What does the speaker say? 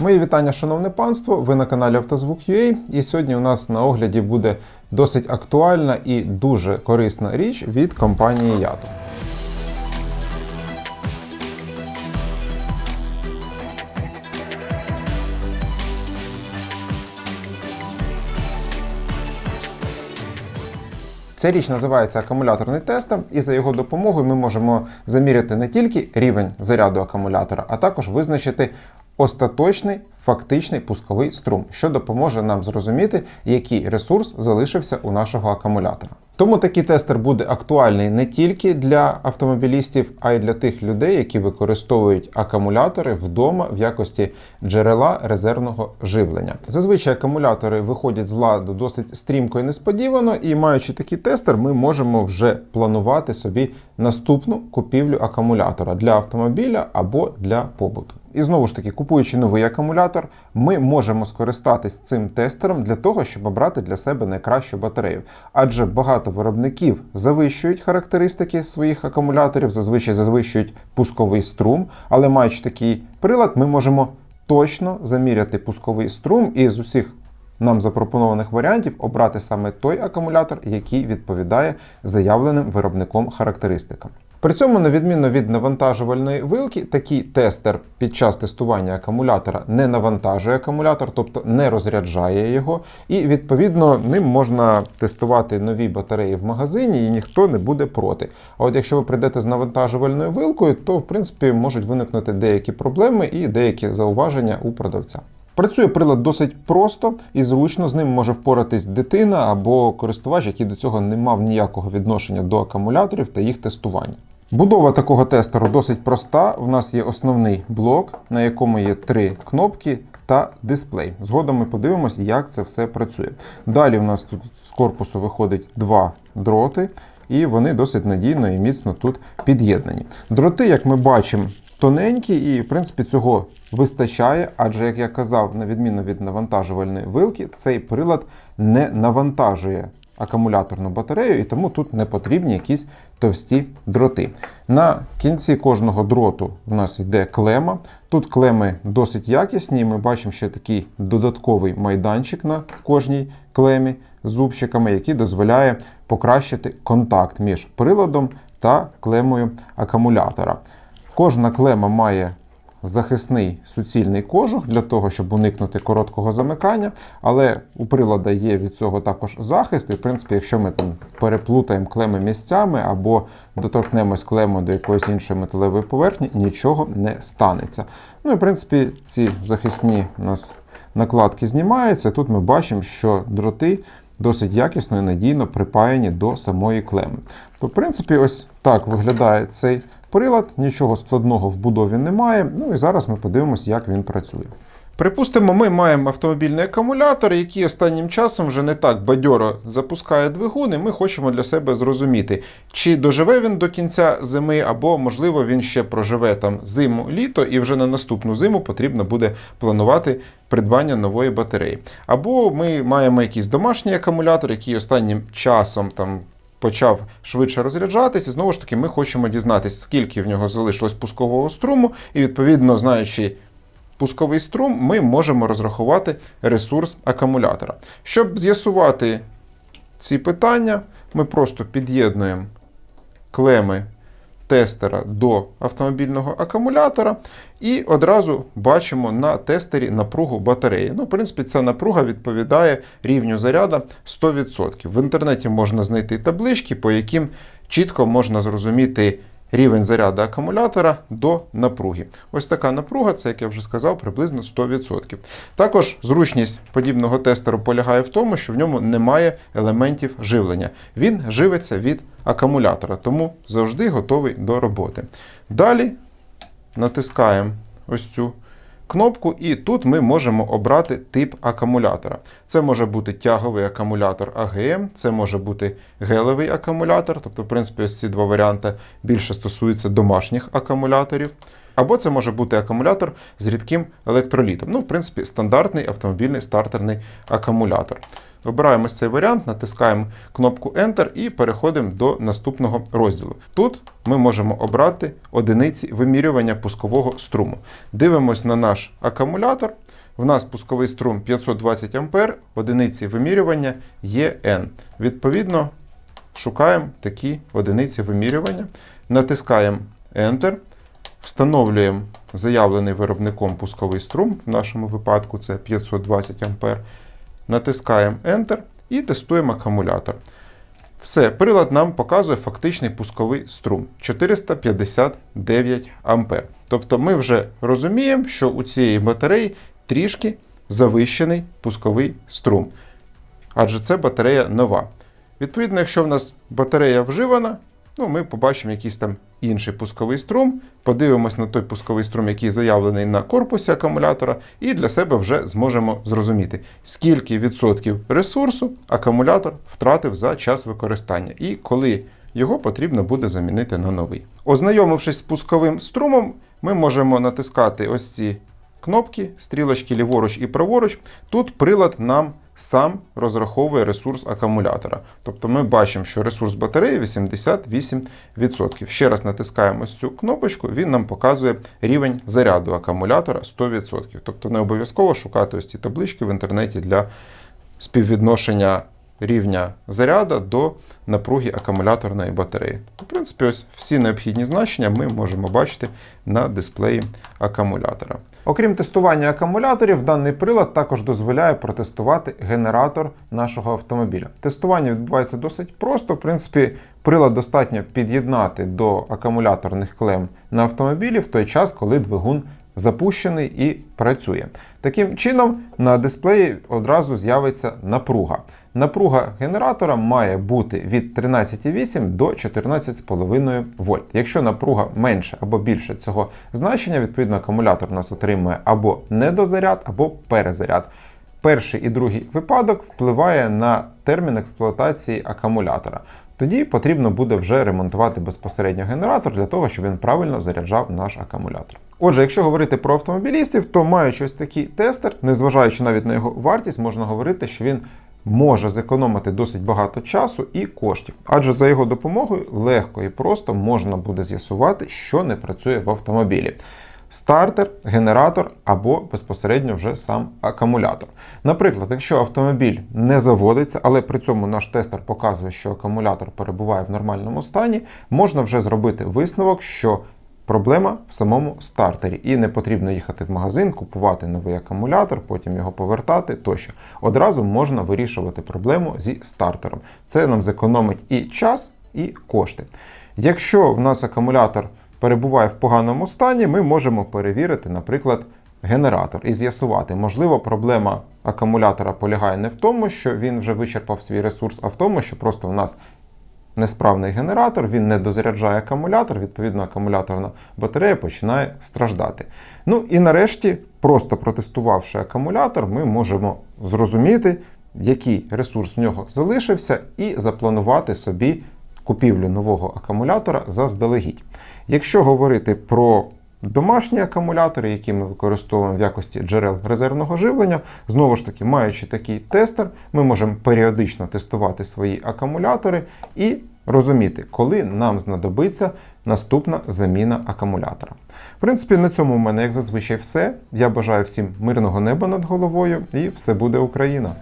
Мої вітання, шановне панство. Ви на каналі Автозвук.ua і сьогодні у нас на огляді буде досить актуальна і дуже корисна річ від компанії Ято. Ця річ називається акумуляторний тестер, і за його допомогою ми можемо заміряти не тільки рівень заряду акумулятора, а також визначити остаточний фактичний пусковий струм, що допоможе нам зрозуміти, який ресурс залишився у нашого акумулятора. Тому такий тестер буде актуальний не тільки для автомобілістів, а й для тих людей, які використовують акумулятори вдома в якості джерела резервного живлення. Зазвичай акумулятори виходять з ладу досить стрімко і несподівано, і маючи такий тестер, ми можемо вже планувати собі наступну купівлю акумулятора для автомобіля або для побуту. І знову ж таки, купуючи новий акумулятор, ми можемо скористатись цим тестером для того, щоб обрати для себе найкращу батарею. Адже багато виробників завищують характеристики своїх акумуляторів, зазвичай завищують пусковий струм, але маючи такий прилад, ми можемо точно заміряти пусковий струм і з усіх нам запропонованих варіантів обрати саме той акумулятор, який відповідає заявленим виробником характеристикам. При цьому, на відміну від навантажувальної вилки, такий тестер під час тестування акумулятора не навантажує акумулятор, тобто не розряджає його, і відповідно ним можна тестувати нові батареї в магазині, і ніхто не буде проти. А от якщо ви прийдете з навантажувальною вилкою, то в принципі можуть виникнути деякі проблеми і деякі зауваження у продавця. Працює прилад досить просто і зручно, з ним може впоратись дитина або користувач, який до цього не мав ніякого відношення до акумуляторів та їх тестування. Будова такого тестеру досить проста. У нас є основний блок, на якому є три кнопки та дисплей. Згодом ми подивимося, як це все працює. Далі у нас тут з корпусу виходить два дроти, і вони досить надійно і міцно тут під'єднані. Дроти, як ми бачимо, тоненькі, і в принципі цього вистачає, адже, як я казав, на відміну від навантажувальної вилки, цей прилад не навантажує акумуляторну батарею, і тому тут не потрібні якісь товсті дроти. На кінці кожного дроту у нас йде клема. Тут клеми досить якісні, ми бачимо ще такий додатковий майданчик на кожній клемі з зубчиками, який дозволяє покращити контакт між приладом та клемою акумулятора. Кожна клема має захисний суцільний кожух для того, щоб уникнути короткого замикання, але у прилада є від цього також захист. І, в принципі, якщо ми там переплутаємо клеми місцями або доторкнемось клему до якоїсь іншої металевої поверхні, нічого не станеться. Ну і в принципі, ці захисні у нас накладки знімаються. Тут ми бачимо, що дроти. Досить якісно і надійно припаяні до самої клеми. То, в принципі, ось так виглядає цей прилад, нічого складного в будові немає. Ну і зараз ми подивимося, як він працює. Припустимо, ми маємо автомобільний акумулятор, який останнім часом вже не так бадьоро запускає двигун, і ми хочемо для себе зрозуміти, чи доживе він до кінця зими, або, можливо, він ще проживе там зиму-літо, і вже на наступну зиму потрібно буде планувати придбання нової батареї. Або ми маємо якийсь домашній акумулятор, який останнім часом там почав швидше розряджатися. Знову ж таки, ми хочемо дізнатися, скільки в нього залишилось пускового струму, і відповідно, знаючи. Пусковий струм, ми можемо розрахувати ресурс акумулятора. Щоб з'ясувати ці питання, ми просто під'єднуємо клеми тестера до автомобільного акумулятора і одразу бачимо на тестері напругу батареї. Ну, в принципі, ця напруга відповідає рівню заряду 100%. В інтернеті можна знайти таблички, по яким чітко можна зрозуміти. Рівень заряду акумулятора до напруги. Ось така напруга, це, як я вже сказав, приблизно 100%. Також зручність подібного тестеру полягає в тому, що в ньому немає елементів живлення. Він живиться від акумулятора, тому завжди готовий до роботи. Далі натискаємо ось цю кнопку, і тут ми можемо обрати тип акумулятора. Це може бути тяговий акумулятор АГМ, це може бути гелевий акумулятор, тобто, в принципі, ось ці два варіанти більше стосуються домашніх акумуляторів. Або це може бути акумулятор з рідким електролітом. Ну, в принципі, стандартний автомобільний стартерний акумулятор. Обираємо цей варіант, натискаємо кнопку Enter і переходимо до наступного розділу. Тут ми можемо обрати одиниці вимірювання пускового струму. Дивимось на наш акумулятор. В нас пусковий струм 520 А, одиниці вимірювання є N. Відповідно, шукаємо такі одиниці вимірювання, натискаємо Enter, встановлюємо заявлений виробником пусковий струм, в нашому випадку це 520 А, натискаємо Enter і тестуємо акумулятор. Все, прилад нам показує фактичний пусковий струм 459 А. Тобто ми вже розуміємо, що у цієї батареї трішки завищений пусковий струм. Адже це батарея нова. Відповідно, якщо в нас батарея вживана, ну, ми побачимо якийсь там інший пусковий струм, подивимось на той пусковий струм, який заявлений на корпусі акумулятора, і для себе вже зможемо зрозуміти, скільки відсотків ресурсу акумулятор втратив за час використання і коли його потрібно буде замінити на новий. Ознайомившись з пусковим струмом, ми можемо натискати ось ці кнопки, стрілочки ліворуч і праворуч. Тут прилад нам сам розраховує ресурс акумулятора. Тобто ми бачимо, що ресурс батареї 88%. Ще раз натискаємо цю кнопочку, він нам показує рівень заряду акумулятора 100%. Тобто не обов'язково шукати ось ці таблички в інтернеті для співвідношення рівня заряду до напруги акумуляторної батареї. В принципі, ось всі необхідні значення ми можемо бачити на дисплеї акумулятора. Окрім тестування акумуляторів, даний прилад також дозволяє протестувати генератор нашого автомобіля. Тестування відбувається досить просто. В принципі, прилад достатньо під'єднати до акумуляторних клем на автомобілі в той час, коли двигун запущений і працює. Таким чином, на дисплеї одразу з'явиться напруга. Напруга генератора має бути від 13,8 до 14,5 вольт. Якщо напруга менше або більше цього значення, відповідно акумулятор у нас отримує або недозаряд, або перезаряд. Перший і другий випадок впливає на термін експлуатації акумулятора. Тоді потрібно буде вже ремонтувати безпосередньо генератор для того, щоб він правильно заряджав наш акумулятор. Отже, якщо говорити про автомобілістів, то маючи ось такий тестер, незважаючи навіть на його вартість, можна говорити, що він може зекономити досить багато часу і коштів. Адже за його допомогою легко і просто можна буде з'ясувати, що не працює в автомобілі. Стартер, генератор або безпосередньо вже сам акумулятор. Наприклад, якщо автомобіль не заводиться, але при цьому наш тестер показує, що акумулятор перебуває в нормальному стані, можна вже зробити висновок, що проблема в самому стартері, і не потрібно їхати в магазин, купувати новий акумулятор, потім його повертати тощо. Одразу можна вирішувати проблему зі стартером. Це нам зекономить і час, і кошти. Якщо в нас акумулятор перебуває в поганому стані, ми можемо перевірити, наприклад, генератор і з'ясувати, можливо, проблема акумулятора полягає не в тому, що він вже вичерпав свій ресурс, а в тому, що просто в нас несправний генератор, він не дозаряджає акумулятор, відповідно, акумуляторна батарея починає страждати. Ну і нарешті, просто протестувавши акумулятор, ми можемо зрозуміти, який ресурс в нього залишився, і запланувати собі купівлю нового акумулятора заздалегідь. Якщо говорити про домашні акумулятори, які ми використовуємо в якості джерел резервного живлення, знову ж таки, маючи такий тестер, ми можемо періодично тестувати свої акумулятори і розуміти, коли нам знадобиться наступна заміна акумулятора. В принципі, на цьому в мене, як зазвичай, все. Я бажаю всім мирного неба над головою і все буде Україна!